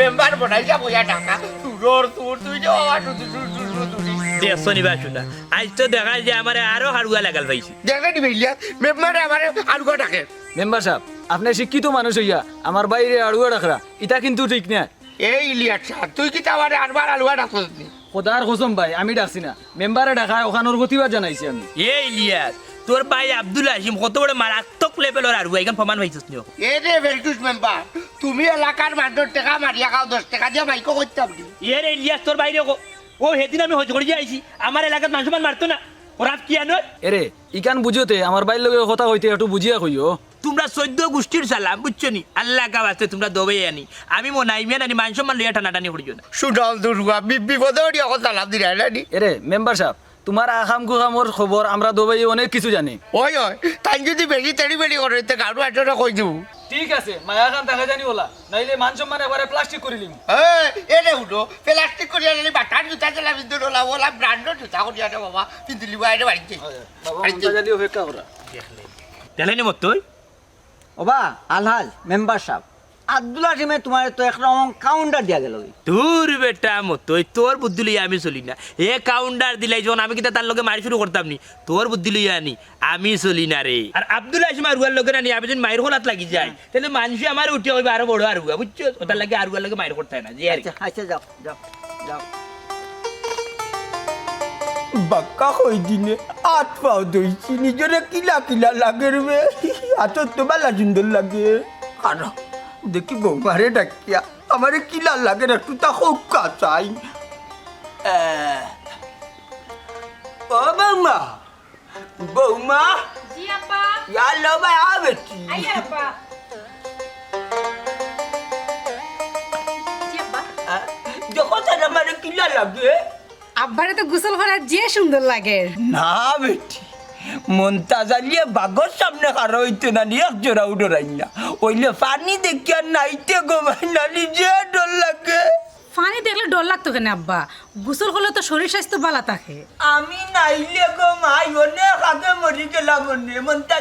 Member বনাইছা বইয়া টাকা তোর তোর তুই যে বাবা তুই তুই তুই তুই দেখছ নিবা শুনা আজ তো দেখা যায় আমার আরও হাড়ুয়া লাগাল পাইছি দেখলে নি ভাইলিয়া মেম্বারে আমার আর ডাকে। মেম্বার সাহেব আপনি শিক্ষিত মানুষ হইয়া আমার বাইরে আড়ুয়া রাখরা ইটা কিন্তু ঠিক না। এই তুই কি তাওয়ারে আরবার আলুয়া ডাকছিস নি? খোদার কসম ভাই আমি ডাকছি না। মেম্বারে ডাকায় ওখানোর প্রতিবাদ জানাইছি আমি। এ ইলিয়াস তোর ভাই আব্দুল হাসিম কত বড় মারাত্মক লেভেলের এখান প্রমাণ পাইছিস নিও এ রে ভেলটুস মেম্বার তুমি এলাকার মানুষ টাকা মারিয়া খাও দশ টাকা দিয়ে মাইকো করতাম এ রে ইলিয়াস তোর বাইরে ও ও সেদিন আমি হজ করে আইছি আমার এলাকার মানুষ মান মারতো না। ওরা কি আনো এরে ইকান বুঝতে আমার বাইর লগে কথা হইতে একটু বুঝিয়া কইও। তোমরা চোদ্দ গোষ্ঠীর সালাম বুঝছ নি? আল্লাহ কা বাস্তে তোমরা দবে আনি। আমি মিয়া নানি মানুষ মান লইয়া টানাটানি করিও না সুডল দুর্গা বিপদে এখন সালাম দিলে এরে মেম্বার সাহেব তোমার আখাম কুখামর খবর আমরা দুবাই অনেক কিছু জানি। ওই ওই তাই যদি বেশি তেড়ি বেড়ি করে তো গাড়ু আটটা কই দিব? ঠিক আছে মায়া খান দেখা জানি ওলা। নাইলে মান সম্মান এবারে প্লাস্টিক করে লিম এ রে উঠো প্লাস্টিক করিয়া নিলি বাটার জুতা চালা বিন্দু ওলা ওলা ব্র্যান্ডের জুতা করিয়া দে বাবা কিন্তু লিবা এটা বাড়িতে। বাবা জালি অপেক্ষা করা দেখলে। নি মত তুই? ওবা আলহাজ মেম্বার সাহেব আব্দুল হাসিমে তোমার তো একরকম কাউন্টার দিয়া গেল তোর বেটা মতই তোর বুদ্ধি লইয়া আমি চলি না। এ কাউন্টার দিলাই যখন আমি কিন্তু তার লগে মারি শুরু করতাম নি তোর বুদ্ধি লইয়া আনি আমি চলি না রে। আর আব্দুল হাসিম আরুয়ার লগে আনি আমি যদি মায়ের হলাত লাগি যায় তাহলে মানুষ আমার উঠে হইবে আরও বড় আরুয়া বুঝছ? ওটার লাগে আরুয়ার লগে মায়ের করতে হয় না যে। আচ্ছা আচ্ছা যাও যাও যাও। বাক্কা হই দিনে আট পাও দইছি নিজরে কিলা কিলা লাগে রে আত তো বালা সুন্দর লাগে। আর দেখি বৌমারে ডাকিয়া আমারে কিলা লাগে একটু তা হোকা চাই। আহ, ও বৌমা বৌমা। ইয়ালো ভাই আবেছি যখন তার আমারে লাগে? আব্বারে তো গোসল করা যে সুন্দর লাগে। না বেটি। জ্বালিয়ে বাঘর সামনে হইতে না নিয়ে এক জোড়া উডরাই না ওইলে পানি দেখি আর নাইতে গোমাই না নিজে ডর লাগে। পানি দেখলে ডর লাগতো কেন আব্বা? গোসল করলে তো শরীর স্বাস্থ্য ভালো থাকে। আমি নাইলে গো মাই অনেক আগে মরি গেলাম মনে মনটা